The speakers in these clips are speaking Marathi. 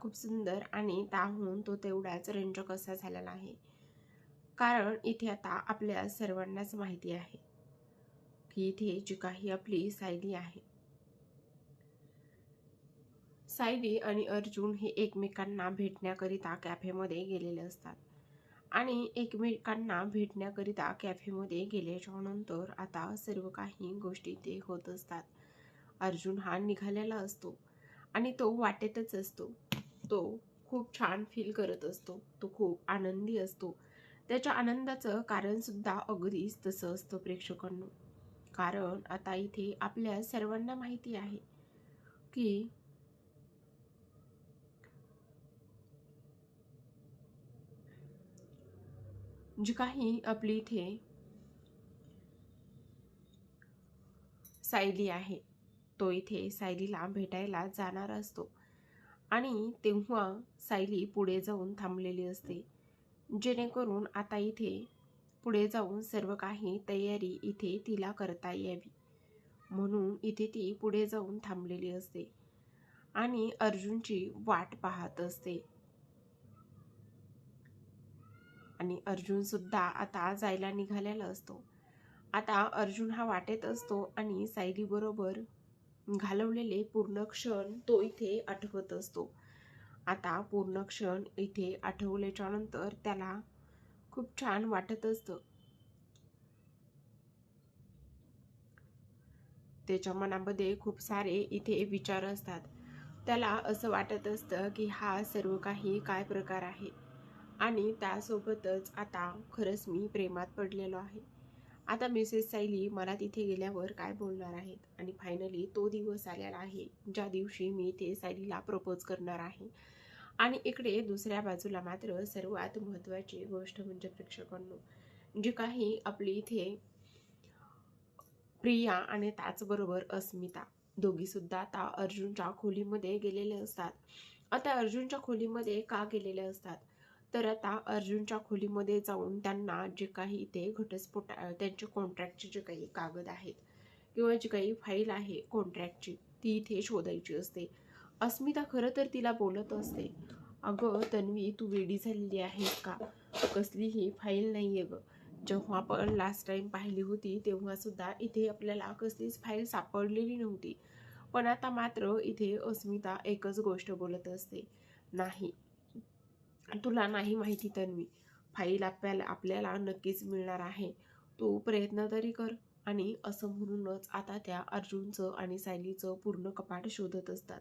खूप सुंदर आणि त्याहून तो तेवढाच रंजक असा झालेला आहे? कारण इथे आता आपल्या सर्वांनाच माहिती आहे की इथे जी काही आपली सायली आहे. सायली आणि अर्जुन हे एकमेकांना भेटण्याकरिता कॅफेमध्ये गेलेले असतात. आणि एकमेकांना भेटण्याकरिता कॅफेमध्ये गेल्याच्यानंतर आता सर्व काही गोष्टी ते होत असतात. अर्जुन हा निघालेला असतो आणि तो वाटेतच असतो. तो खूप छान फील करत असतो. तो खूप आनंदी असतो. त्याच्या आनंदाचं कारण सुद्धा अगदीच तसं असतं प्रेक्षकांनो. कारण आता इथे आपल्या सर्वांना माहिती आहे की जी काही आपली इथे सायली आहे तो इथे सायलीला भेटायला जाणार असतो. आणि तेव्हा सायली पुढे जाऊन थांबलेली असते. जेणेकरून आता इथे पुढे जाऊन सर्व काही तयारी इथे तिला करता यावी. म्हणून इथे ती पुढे जाऊन थांबलेली असते आणि अर्जुनची वाट पाहत असते. आणि अर्जुनसुद्धा आता जायला निघालेला असतो. आता अर्जुन हा वाटेत असतो आणि सायलीबरोबर घालवलेले पूर्ण क्षण तो इथे आठवत असतो. आता पूर्ण क्षण इथे आठवल्याच्या नंतर त्याला खूप छान वाटत असतं. त्याच्या मनामध्ये खूप सारे इथे विचार असतात. त्याला असं वाटत असतं की हा सर्व काही काय प्रकार आहे? आणि त्यासोबतच आता खरंच मी प्रेमात पडलेलो आहे. आता मिसेस सायली मला तिथे गेल्यावर काय बोलणार आहेत? आणि फायनली तो दिवस आलेला आहे ज्या दिवशी मी ते सायलीला प्रपोज करणार आहे. आणि इकडे दुसऱ्या बाजूला मात्र सर्वात महत्त्वाची गोष्ट म्हणजे प्रेक्षकांनो जी काही आपली इथे प्रिया आणि त्याचबरोबर अस्मिता दोघीसुद्धा आता अर्जुनच्या खोलीमध्ये गेलेले असतात. आता अर्जुनच्या खोलीमध्ये का गेलेले असतात? तर आता अर्जुनच्या खोलीमध्ये जाऊन त्यांना जे काही इथे घटस्फोट त्यांचे कॉन्ट्रॅक्टचे जे काही कागद आहेत किंवा जी काही फाईल आहे कॉन्ट्रॅक्टची ती इथे शोधायची असते. अस्मिता खरं तर तिला बोलत असते अगं तन्वी तू वेडी झालेली आहेस का? कसलीही फाईल नाही आहे गं. जेव्हा आपण लास्ट टाईम पाहिली होती तेव्हासुद्धा इथे आपल्याला कसलीच फाईल सापडलेली नव्हती. पण आता मात्र इथे अस्मिता एकच गोष्ट बोलत असते नाही तुला नाही माहिती तन्वी फाईल आपल्याला आपल्याला नक्कीच मिळणार आहे. तू प्रयत्न तरी कर. आणि असं म्हणूनच आता त्या अर्जुनचं आणि सायलीचं पूर्ण कपाट शोधत असतात.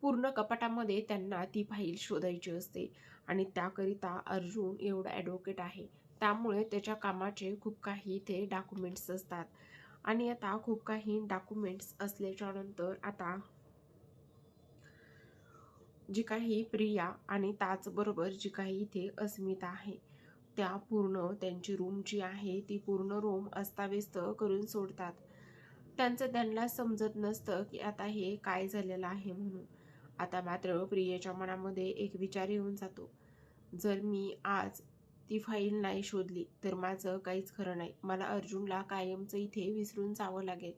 पूर्ण कपाटामध्ये त्यांना ती फाईल शोधायची असते. आणि त्याकरिता अर्जुन एवढा ॲडव्होकेट आहे. त्यामुळे त्याच्या कामाचे खूप काही इथे डॉक्युमेंट्स असतात. आणि आता खूप काही डॉक्युमेंट्स असल्याच्यानंतर आता जी काही प्रिया आणि त्याचबरोबर जी काही इथे अस्मिता आहे त्या पूर्ण त्यांची रूम जी आहे ती पूर्ण रूम अस्ताव्यस्त करून सोडतात. त्यांचं त्यांना समजत नसतं की आता हे काय झालेलं आहे म्हणून. आता मात्र प्रियेच्या मनामध्ये एक विचार येऊन जातो. जर मी आज ती फाईल नाही शोधली तर माझं काहीच खरं नाही. मला अर्जुनला कायमचं इथे विसरून जावं लागेल.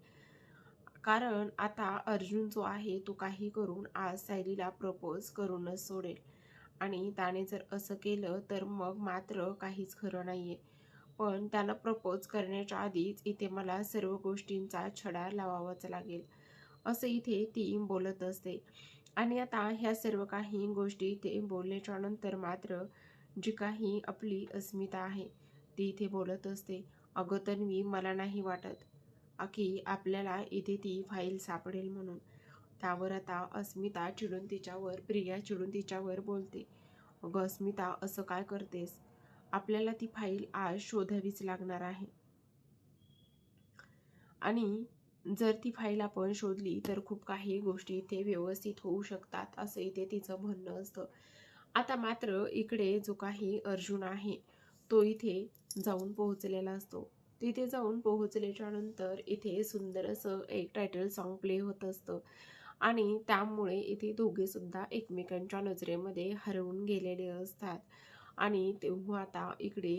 कारण आता अर्जुन जो आहे तो काही करून आज सायलीला प्रपोज करूनच सोडेल. आणि त्याने जर असं केलं तर मग मात्र काहीच खरं नाही आहे पण त्यानं प्रपोज करण्याच्या आधीच इथे मला सर्व गोष्टींचा छडा लावावाच लागेल. असं इथे ती बोलत असते. आणि आता ह्या सर्व काही गोष्टी इथे बोलल्याच्या नंतर मात्र जी काही आपली अस्मिता आहे ती इथे बोलत असते. अगं तन्वी मला नाही वाटत. की आपल्याला इथे ती फाईल सापडेल म्हणून. त्यावर आता अस्मिता चिडून तिच्यावर प्रिया चिडून तिच्यावर बोलते. अगं अस्मिता असं काय करतेस? आपल्याला ती फाईल आज शोधावीच लागणार आहे. आणि जर ती फाईल आपण शोधली तर खूप काही गोष्टी इथे व्यवस्थित होऊ शकतात असं इथे तिचं म्हणणं असतं. आता मात्र इकडे जो काही अर्जुन आहे तो इथे जाऊन पोहोचलेला असतो. तिथे जाऊन पोहोचल्याच्या नंतर इथे सुंदर असं एक टायटल सॉन्ग प्ले होत असतं. आणि त्यामुळे इथे दोघे सुद्धा एकमेकांच्या नजरेमध्ये हरवून गेलेले असतात. आणि तेव्हा आता इकडे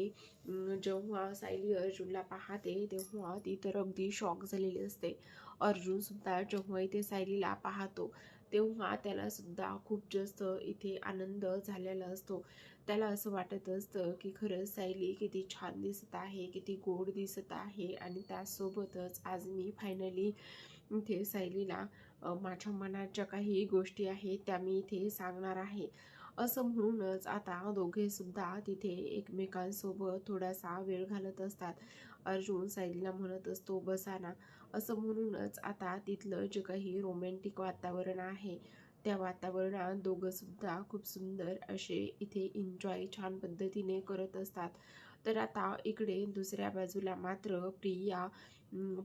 जेव्हा सायली अर्जुनला पाहते तेव्हा ती तर अगदी शॉक झालेली असते. अर्जुनसुद्धा जेव्हा इथे सायलीला पाहतो तेव्हा त्यालासुद्धा खूप जास्त इथे आनंद झालेला असतो. त्याला असं वाटत असतं की खरंच सायली किती छान दिसत आहे किती गोड दिसत आहे आणि त्यासोबतच आज मी फायनली इथे सायलीला माझ्या मनात ज्या काही गोष्टी आहेत त्या मी इथे सांगणार आहे. असं म्हणूनच आता दोघेसुद्धा तिथे एकमेकांसोबत थोडासा वेळ घालत असतात. अर्जुन सायलीला म्हणत असतो बसाना असं म्हणूनच आता तिथलं जे काही रोमॅन्टिक वातावरण आहे त्या वातावरणात दोघंसुद्धा खूप सुंदर असे इथे एन्जॉय छान पद्धतीने करत असतात. तर आता इकडे दुसऱ्या बाजूला मात्र प्रिया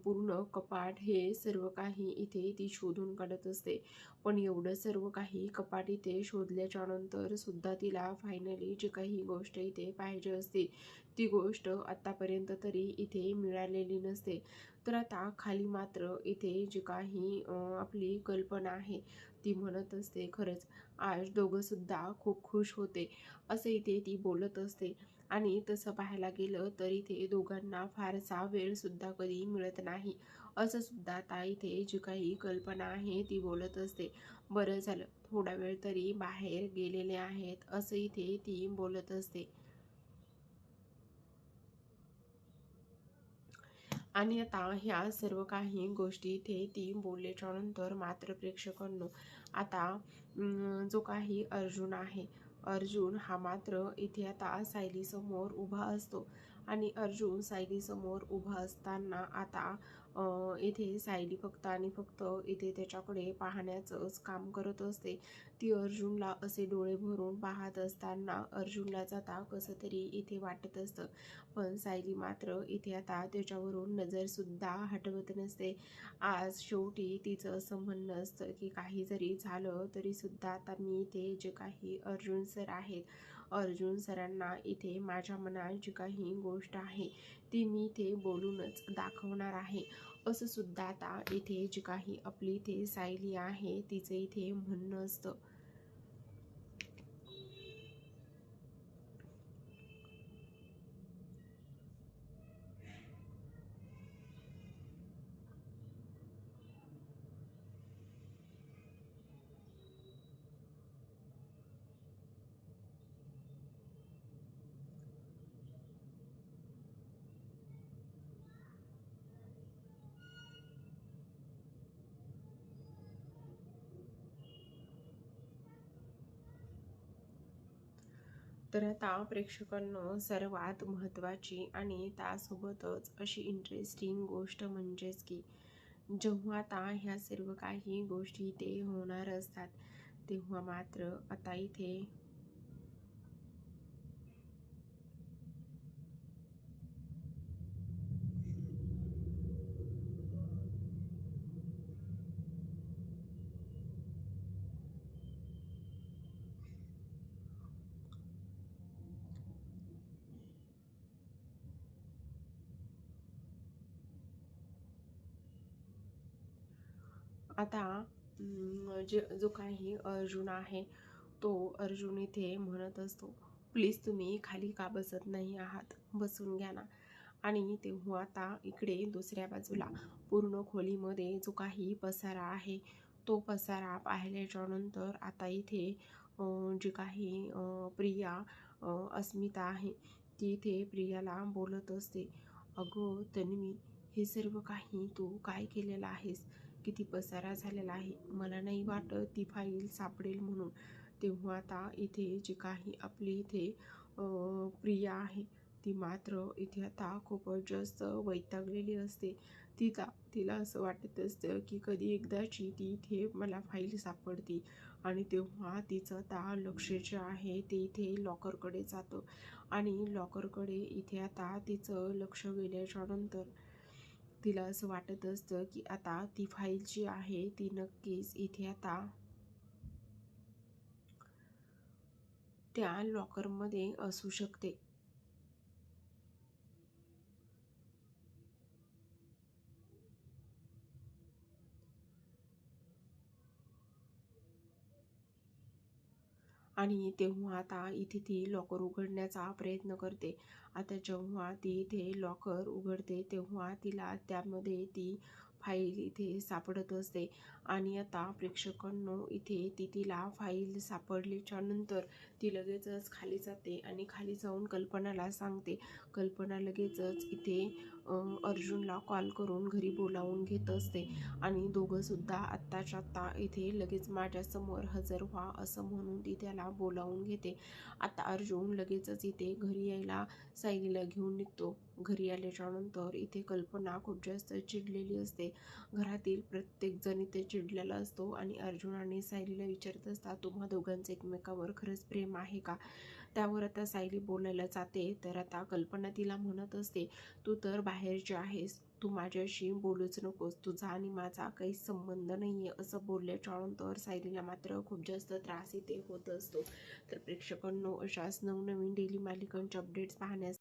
पूर्ण कपाट हे सर्व काही इथे ती शोधून काढत असते. पण एवढं सर्व काही कपाट इथे शोधल्याच्या नंतर सुद्धा तिला फायनली जी काही गोष्ट इथे पाहिजे असते ती गोष्ट आत्तापर्यंत तरी इथे मिळालेली नसते. तर आता खाली मात्र इथे जी काही आपली कल्पना आहे ती म्हणत असते खरंच आज दोघंसुद्धा खूप खुश होते असं इथे ती बोलत असते. आणि तसं पाहायला गेलं तर इथे दोघांना फारसा वेळसुद्धा कधी मिळत नाही असंसुद्धा ता आता इथे जी काही कल्पना आहे ती बोलत असते. बरं झालं थोडा वेळ तरी बाहेर गेलेले आहेत असं इथे ती बोलत असते. आणि आता ह्या सर्व काही गोष्टी इथे ती बोलल्याच्या नंतर मात्र प्रेक्षकांनो आता जो काही अर्जुन आहे अर्जुन हा मात्र इथे आता सायलीसमोर उभा असतो. आणि अर्जुन सायलीसमोर उभा असताना आता इथे सायली फक्त आणि फक्त इथे त्याच्याकडे पाहण्याचंच काम करत असते. ती अर्जुनला असे डोळे भरून पाहत असताना अर्जुनला जाता कसं तरी इथे वाटत असतं. पण सायली मात्र इथे आता त्याच्यावरून नजरसुद्धा हटवत नसते. आज शेवटी तिचं असं म्हणणं असतं की काही जरी झालं तरीसुद्धा आता मी इथे जे काही अर्जुन सर आहेत अर्जुन सरांना इथे माझ्या मनात जी काही गोष्ट आहे ती मी इथे बोलूनच दाखवणार आहे. असं सुद्धा आता इथे जी काही आपली इथे सायली आहे तिचं इथे म्हणणं असतं. तर आता प्रेक्षकांना सर्वात महत्त्वाची आणि त्यासोबतच अशी इंटरेस्टिंग गोष्ट म्हणजेच की जेव्हा आता ह्या सर्व काही गोष्टी ते होणार असतात तेव्हा मात्र आता इथे आता जे जो काही अर्जुन आहे तो अर्जुन इथे म्हणत असतो प्लीज तुम्ही खाली का बसत नाही आहात? बसून घ्या ना. आणि तेव्हा आता इकडे दुसऱ्या बाजूला पूर्ण खोलीमध्ये जो काही पसारा आहे तो पसारा पाहिल्याच्यानंतर आता इथे जी काही प्रिया अस्मिता आहे ती इथे प्रियाला बोलत असते अगं तन्वी हे सर्व काही तू काय केलेलं आहेस? किती पसारा झालेला आहे मला नाही वाटत ती फाईल सापडेल म्हणून. तेव्हा आता इथे जे काही आपली इथे प्रिया आहे ती मात्र इथे आता खूपच जास्त वैतागलेली असते. तिला तिला असं वाटत असतं की कधी एकदाची ती इथे मला फाईल सापडती. आणि तेव्हा तिचं आता लक्ष जे आहे ते इथे लॉकरकडे जातं. आणि लॉकरकडे इथे आता तिचं लक्ष गेल्याच्यानंतर तिला असं वाटत असतं की आता ती फाईल जी आहे ती नक्कीच इथे आता त्या लॉकरमध्ये असू शकते. आणि तेव्हा आता इथे ती लॉकर उघडण्याचा प्रयत्न करते. आता जेव्हा ती इथे लॉकर उघडते तेव्हा तिला त्यामध्ये ती फाईल इथे सापडत असते. आणि आता प्रेक्षकांनो इथे ती तिला फाईल सापडलीच्या नंतर ती लगेचच खाली जाते आणि खाली जाऊन कल्पनाला सांगते. कल्पना लगेचच इथे अर्जुनला कॉल करून घरी बोलावून घेत असते. आणि दोघंसुद्धा आत्ताच्या आत्ता इथे लगेच माझ्यासमोर हजर व्हा असं म्हणून ती त्याला बोलावून घेते. आता अर्जुन लगेचच इथे घरी यायला सायलीला घेऊन निघतो. घरी आल्याच्यानंतर इथे कल्पना खूप जास्त चिडलेली असते. घरातील प्रत्येकजण इथे चिडलेला असतो आणि अर्जुन आणि सायलीला विचारत असतात तुम्हा दोघांचं एकमेकावर खरंच प्रेम आहे का? त्यावर आता सायली बोलायला जाते तर आता कल्पना तिला म्हणत असते तू तर बाहेरची आहेस तू माझ्याशी बोलूच नकोस तुझा आणि माझा काही संबंध नाही आहे असं बोलल्याच्यानंतर सायलीला मात्र खूप जास्त त्रास इथे होत असतो. तर प्रेक्षकांनो अशाच नवनवीन डेली मालिकांचे अपडेट्स पाहण्यास